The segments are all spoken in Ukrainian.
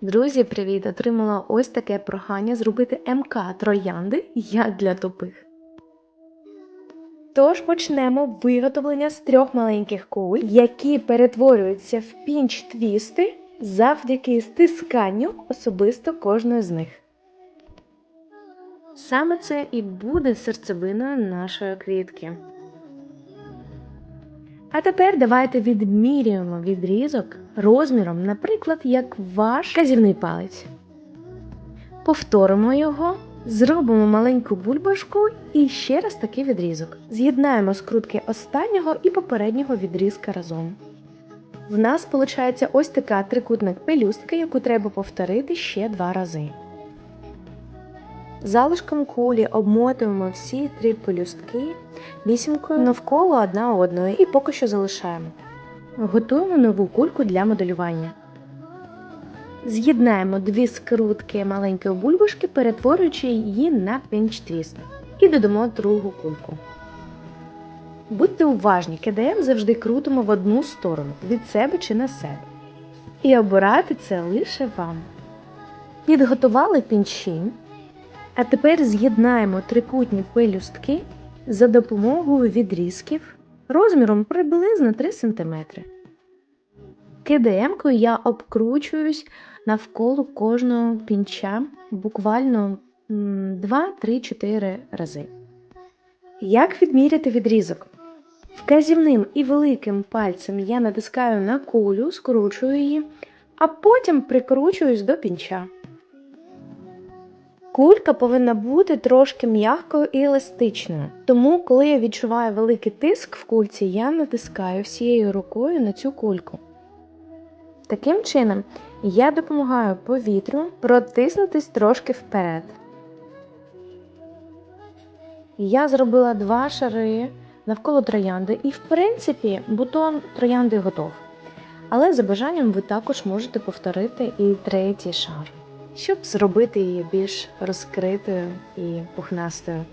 Друзі, привіт! Отримала ось таке прохання зробити МК троянди як для тупих. Тож почнемо виготовлення з трьох маленьких куль, які перетворюються в пінч-твісти завдяки стисканню особисто кожної з них. Саме це і буде серцевиною нашої квітки. А тепер давайте відмірюємо відрізок розміром, наприклад, як ваш казівний палець. Повторимо його, зробимо маленьку бульбашку і ще раз такий відрізок. З'єднаємо скрутки останнього і попереднього відрізка разом. В нас виходить ось така трикутник пелюстка, яку треба повторити ще два рази. Залишком кулі обмотуємо всі три пелюстки вісімкою навколо одна одної і поки що залишаємо. Готуємо нову кульку для моделювання. З'єднаємо дві скрутки маленької бульбашки, перетворюючи її на пінч-твіст. І додамо другу кульку. Будьте уважні, КДМ завжди крутимо в одну сторону від себе чи на себе. І обирати це лише вам. Підготували пінчі. А тепер з'єднаємо трикутні пелюстки за допомогою відрізків розміром приблизно 3 см. КДМ-кою я обкручуюсь навколо кожного пінча буквально 2-3-4 рази. Як відміряти відрізок? Вказівним і великим пальцем я натискаю на кулю, скручую її, а потім прикручуюсь до пінча. Кулька повинна бути трошки м'якою і еластичною. Тому, коли я відчуваю великий тиск в кульці, я натискаю всією рукою на цю кульку. Таким чином, я допомагаю повітрю протиснутись трошки вперед. Я зробила два шари навколо троянди, і, в принципі, бутон троянди готов. Але за бажанням ви також можете повторити і третій шар щоб зробити її більш розкритою і пухнастою.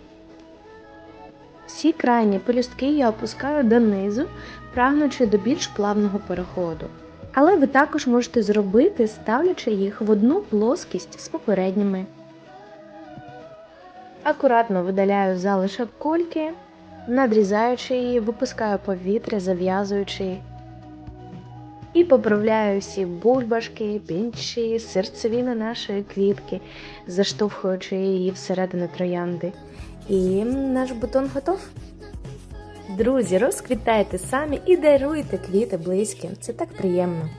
Всі крайні пелюстки я опускаю донизу, прагнучи до більш плавного переходу. Але ви також можете зробити, ставлячи їх в одну плоскість з попередніми. Акуратно видаляю залишок кольки, надрізаючи її, випускаю повітря, зав'язуючи і поправляю всі бульбашки, пінчі, серцевини нашої квітки, заштовхуючи її всередину троянди. І наш бутон готов. Друзі, розквітайте самі і даруйте квіти близьким. Це так приємно.